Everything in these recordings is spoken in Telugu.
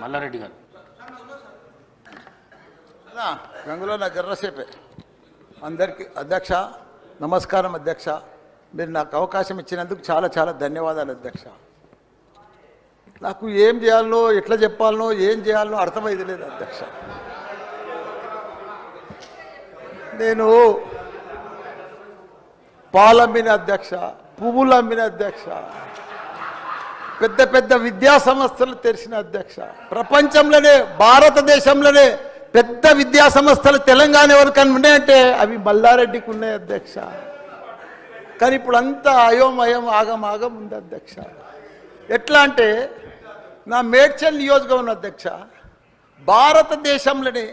మల్లారెడ్డి గారు. నా గంగులో నా జర్రసేపే అందరికీ అధ్యక్ష నమస్కారం అధ్యక్ష. మీరు నాకు అవకాశం ఇచ్చినందుకు చాలా చాలా ధన్యవాదాలు అధ్యక్ష. నాకు ఏం చేయాలనో ఎట్లా చెప్పాలనో ఏం చేయాలనో అర్థమైంది లేదు అధ్యక్ష. నేను పాలమ్మిన అధ్యక్ష పువ్వులు అమ్మిన అధ్యక్ష. పెద్ద పెద్ద విద్యా సంస్థలు తెరిచిన అధ్యక్ష. ప్రపంచంలోనే భారతదేశంలోనే పెద్ద విద్యా సంస్థలు తెలంగాణ ఎవరికైనా ఉన్నాయంటే అవి మల్లారెడ్డికి ఉన్నాయి అధ్యక్ష. కానీ ఇప్పుడు అంతా అయోమయం ఆగం ఆగం ఉంది అధ్యక్ష. ఎట్లా అంటే నా మేడ్చల్ నియోజకవర్గం అధ్యక్ష భారతదేశంలోనే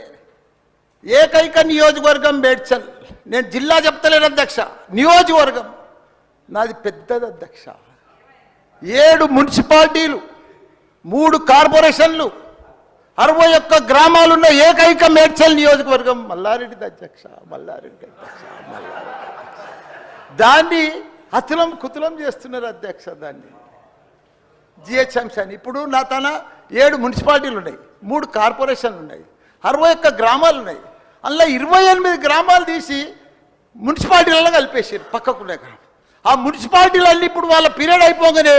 ఏకైక నియోజకవర్గం మేడ్చల్. నేను జిల్లా చెప్తలేను అధ్యక్ష నియోజకవర్గం. నాది పెద్దది అధ్యక్ష. ఏడు మున్సిపాలిటీలు మూడు కార్పొరేషన్లు అరవై ఒక్క గ్రామాలున్న ఏకైక మేడ్చల్ నియోజకవర్గం మల్లారెడ్డి అధ్యక్ష మల్లారెడ్డి అధ్యక్ష మల్లారెడ్డి దాన్ని అతులం కుతులం చేస్తున్నారు అధ్యక్ష దాన్ని. జిహెచ్ఎంసీ అని. ఇప్పుడు నా తన ఏడు మున్సిపాలిటీలు ఉన్నాయి మూడు కార్పొరేషన్లు ఉన్నాయి అరవై ఒక్క గ్రామాలు ఉన్నాయి. అందులో ఇరవై ఎనిమిది గ్రామాలు తీసి మున్సిపాలిటీలలో కలిపేసారు పక్కకునే గ్రామం. ఆ మున్సిపాలిటీలన్నీ ఇప్పుడు వాళ్ళ పీరియడ్ అయిపోగానే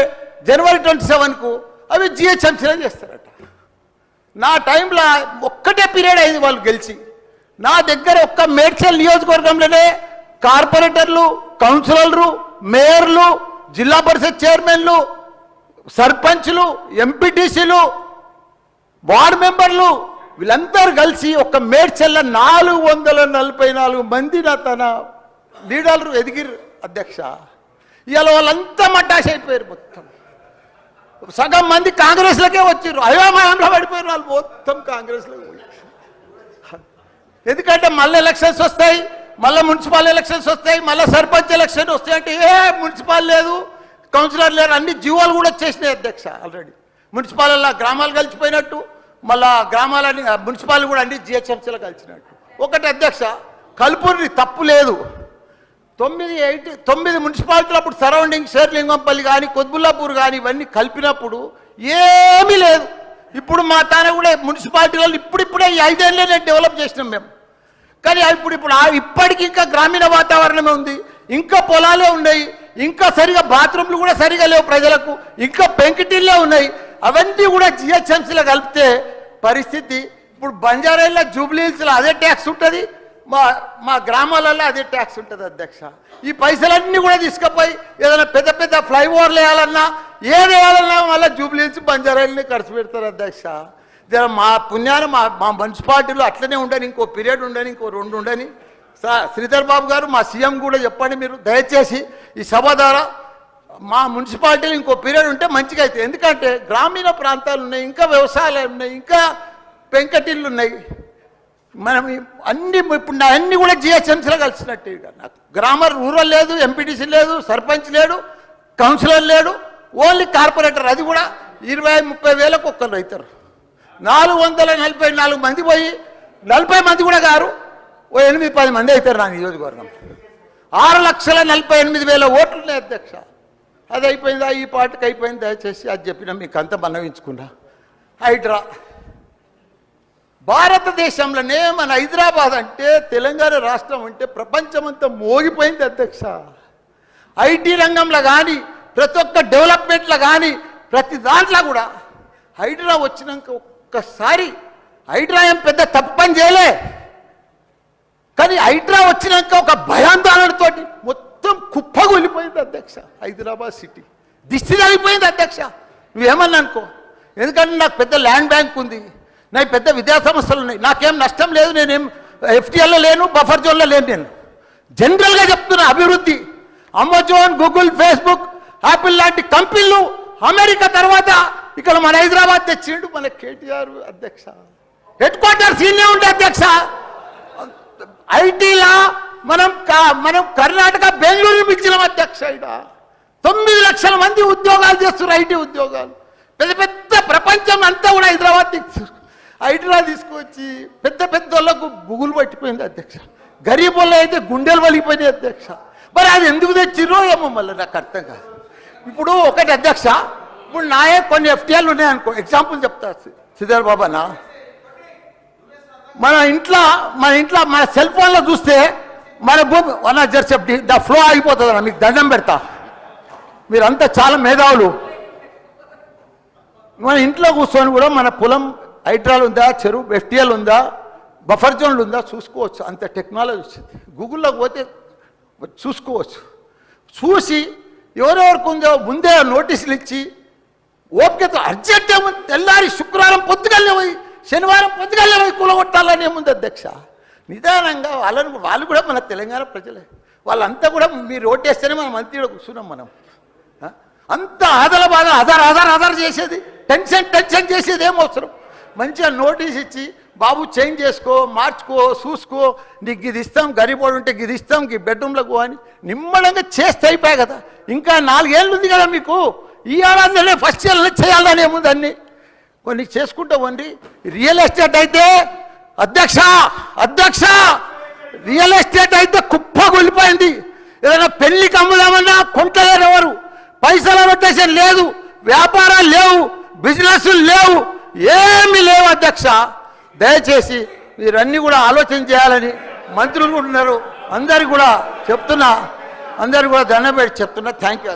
జనవరి ట్వంటీ సెవెన్కు అవి జిహెచ్ఎంసీలో చేస్తారట. నా టైంలో ఒక్కటే పీరియడ్ అయింది వాళ్ళు గెలిచి. నా దగ్గర ఒక్క మేడ్చల్ నియోజకవర్గంలోనే కార్పొరేటర్లు కౌన్సిలర్లు మేయర్లు జిల్లా పరిషత్ చైర్మన్లు సర్పంచ్లు ఎంపీటీసీలు వార్డు మెంబర్లు వీళ్ళందరూ కలిసి ఒక మేడ్చల్ల నాలుగు వందల నలభై నాలుగు మంది నా తన లీడర్లు ఎదిగిరు అధ్యక్ష. ఇవాళ వాళ్ళంతా మడ్డాష్ అయిపోయారు మొత్తం. సగం మంది కాంగ్రెస్లకే వచ్చారు అయోమయంలో పడిపోయారు వాళ్ళు మొత్తం కాంగ్రెస్లో ఎందుకంటే మళ్ళీ ఎలక్షన్స్ వస్తాయి మళ్ళీ మున్సిపల్ ఎలక్షన్స్ వస్తాయి మళ్ళీ సర్పంచ్ ఎలక్షన్ వస్తాయి అంటే ఏ మున్సిపల్ లేదు కౌన్సిలర్ లేరు. అన్ని జీవోలు కూడా వచ్చేసినాయి అధ్యక్ష ఆల్రెడీ. మున్సిపాలలో గ్రామాలు కలిసిపోయినట్టు మళ్ళా గ్రామాలన్నీ మున్సిపాల్ కూడా అన్ని జిహెచ్ఎంసీలో కలిసినట్టు. ఒకటి అధ్యక్ష కలుపుని తప్పు లేదు. తొమ్మిది ఎయిట్ తొమ్మిది మున్సిపాలిటీలు అప్పుడు సరౌండింగ్ షేర్లింగంపల్లి కానీ కొద్బుల్లాపూర్ కానీ ఇవన్నీ కలిపినప్పుడు ఏమీ లేదు. ఇప్పుడు మా తాన కూడా మున్సిపాలిటీలలో ఇప్పుడిప్పుడే ఈ ఐదేళ్ళనే డెవలప్ చేసినాం మేము. కానీ ఇప్పుడు ఇప్పుడు ఇప్పటికి ఇంకా గ్రామీణ వాతావరణమే ఉంది. ఇంకా పొలాలే ఉన్నాయి. ఇంకా సరిగా బాత్రూమ్లు కూడా సరిగా లేవు ప్రజలకు. ఇంకా పెంకిటిల్లే ఉన్నాయి. అవన్నీ కూడా జిహెచ్ఎంసీలో కలిపితే పరిస్థితి ఇప్పుడు బంజారాయిల్లో జూబ్లీహిల్స్లో అదే ట్యాక్స్ ఉంటుంది. మా మా గ్రామాలలో అదే ట్యాక్స్ ఉంటుంది అధ్యక్ష. ఈ పైసలన్నీ కూడా తీసుకుపోయి ఏదైనా పెద్ద పెద్ద ఫ్లైఓవర్లు వేయాలన్నా ఏది వేయాలన్నా మళ్ళీ జూబ్లీన్స్ బంజారాయిల్ని ఖర్చు పెడతారు అధ్యక్ష. జర మా పుణ్యాన్ని మా మా మున్సిపాలిటీలో అట్లనే ఉండని ఇంకో పీరియడ్ ఉండని ఇంకో రెండు ఉండని. సా శ్రీధర్ బాబు గారు మా సీఎం కూడా చెప్పండి మీరు దయచేసి ఈ సభ ద్వారా మా మున్సిపాలిటీలో ఇంకో పీరియడ్ ఉంటే మంచిగా అవుతుంది. ఎందుకంటే గ్రామీణ ప్రాంతాలు ఉన్నాయి ఇంకా వ్యవసాయాలు ఉన్నాయి ఇంకా పెంకటిళ్ళు ఉన్నాయి. మనం అన్ని ఇప్పుడు నా అన్ని కూడా జిహెచ్ఎంసీలో కలిసినట్టు నాకు గ్రామర్ రూరల్ లేదు ఎంపీటీసీ లేదు సర్పంచ్ లేడు కౌన్సిలర్ లేడు ఓన్లీ కార్పొరేటర్. అది కూడా ఇరవై ముప్పై వేలకు ఒక్కరు అవుతారు నాలుగు వందల నలభై నాలుగు మంది పోయి నలభై మంది కూడా గారు ఓ ఎనిమిది పది మంది అవుతారు నా నియోజకవర్గం ఆరు లక్షల నలభై ఎనిమిది వేల ఓట్లు ఉన్నాయి అధ్యక్ష. అది అయిపోయిందా? ఈ పాటకి అయిపోయింది? దయచేసి అది చెప్పిన మీకు అంత మనవించుకున్నా. హైడ్రా. భారతదేశంలోనే మన హైదరాబాద్ అంటే తెలంగాణ రాష్ట్రం అంటే ప్రపంచమంతా మోగిపోయింది అధ్యక్ష. ఐటీ రంగంలో కానీ ప్రతి ఒక్క డెవలప్మెంట్లో కానీ ప్రతి దాంట్లో కూడా హైడ్రా వచ్చినాక ఒక్కసారి హైడ్రా ఏం పెద్ద తప్పు పని చేయలే. కానీ హైడ్రా వచ్చినాక ఒక భయాందోళనతో మొత్తం కుప్పగొలిపోయింది అధ్యక్ష హైదరాబాద్ సిటీ. దిష్టి తగిపోయింది అధ్యక్ష. నువ్వేమన్నా అనుకో ఎందుకంటే నాకు పెద్ద ల్యాండ్ బ్యాంక్ ఉంది. నాకు పెద్ద విద్యా సంస్థలు ఉన్నాయి. నాకేం నష్టం లేదు నేనేం ఎఫ్టీఎల్లో లేను బఫర్ జోన్లో లేను నేను. జనరల్గా చెప్తున్నా అభివృద్ధి. అమెజాన్ గూగుల్ ఫేస్బుక్ యాపిల్ లాంటి కంపెనీలు అమెరికా తర్వాత ఇక్కడ మన హైదరాబాద్ తెచ్చిండు మన కేటీఆర్ అధ్యక్ష. హెడ్ క్వార్టర్స్ ఈయనే ఉండే అధ్యక్ష. ఐటీలా మనం మనం కర్ణాటక బెంగళూరు మించిన అధ్యక్ష ఈడ. తొమ్మిది లక్షల మంది ఉద్యోగాలు చేస్తున్నారు ఐటీ ఉద్యోగాలు. పెద్ద పెద్ద ప్రపంచం అంతా కూడా హైదరాబాద్ తీసుకు తీసుకొచ్చి పెద్ద పెద్ద వాళ్ళకు బుగులు పట్టిపోయింది అధ్యక్ష. గరీబ్ వాళ్ళు అయితే గుండెలు వలిగిపోయినాయి అధ్యక్ష. మరి అది ఎందుకు తెచ్చిర్రో ఏమో మళ్ళీ నాకు అర్థం కాదు. ఇప్పుడు ఒకటి అధ్యక్ష ఇప్పుడు నాయే కొన్ని ఎఫ్టీఆర్లు ఉన్నాయి అనుకో ఎగ్జాంపుల్ చెప్తా సిద్ధార్ బాబానా? మన ఇంట్లో మన ఇంట్లో మన సెల్ ఫోన్లో చూస్తే మన భూమి వన్ జర్ చెప్పి ద ఫ్లో అయిపోతుంది మీకు దండం పెడతా. మీరంతా చాలా మేధావులు. మన ఇంట్లో కూర్చొని కూడా మన పొలం హైడ్రాల్ ఉందా చెరువు ఎఫ్టీఎల్ ఉందా బఫర్ జోన్లు ఉందా చూసుకోవచ్చు. అంత టెక్నాలజీ వచ్చింది. గూగుల్లోకి పోతే చూసుకోవచ్చు. చూసి ఎవరెవరికి ఉందో ముందే నోటీసులు ఇచ్చి ఓపికతో అర్జెంట్ ఏముంది? తెల్లారి శుక్రవారం పొద్దుగల్లే పోయి శనివారం పొద్దుగల్లే పోయి కూలగొట్టాలని ఏముంది అధ్యక్ష? నిదానంగా వాళ్ళని వాళ్ళు కూడా మన తెలంగాణ ప్రజలే. వాళ్ళంతా కూడా మీరు ఓటేస్తేనే మనం మంత్రిలో కూర్చున్నాం మనం. అంత ఆదల బాధ ఆధార్ ఆధార్ ఆధార్ చేసేది. టెన్షన్ టెన్షన్ చేసేది ఏం అవసరం? మంచిగా నోటీస్ ఇచ్చి బాబు చేంజ్ చేసుకో మార్చుకో చూసుకో నీకు ఇది ఇస్తాం గరిపోడు ఉంటే ఇది ఇస్తాం ఈ బెడ్రూమ్లకు అని నిమ్మడంగా చేస్తే అయిపోయాయి కదా. ఇంకా నాలుగేళ్ళు ఉంది కదా మీకు. ఈ ఏడాదిలోనే ఫస్ట్ ఇయర్లో చేయాలని ఏముంది అన్ని. కొన్ని చేసుకుంటా వండి రియల్ ఎస్టేట్ అయితే అధ్యక్ష అధ్యక్ష రియల్ ఎస్టేట్ అయితే కుప్ప కొలిపోయింది. ఏదైనా పెళ్ళి కమ్ముదామన్నా కొంటలేరు ఎవరు. పైసల రొటేషన్ లేదు. వ్యాపారాలు లేవు. బిజినెస్లు లేవు. ఏం అధ్యక్ష దయచేసి మీరన్నీ కూడా ఆలోచన చేయాలని మంత్రులు కూడా ఉన్నారు. అందరు కూడా చెప్తున్నా. అందరు కూడా దండం పెట్టి చెప్తున్నా. Thank you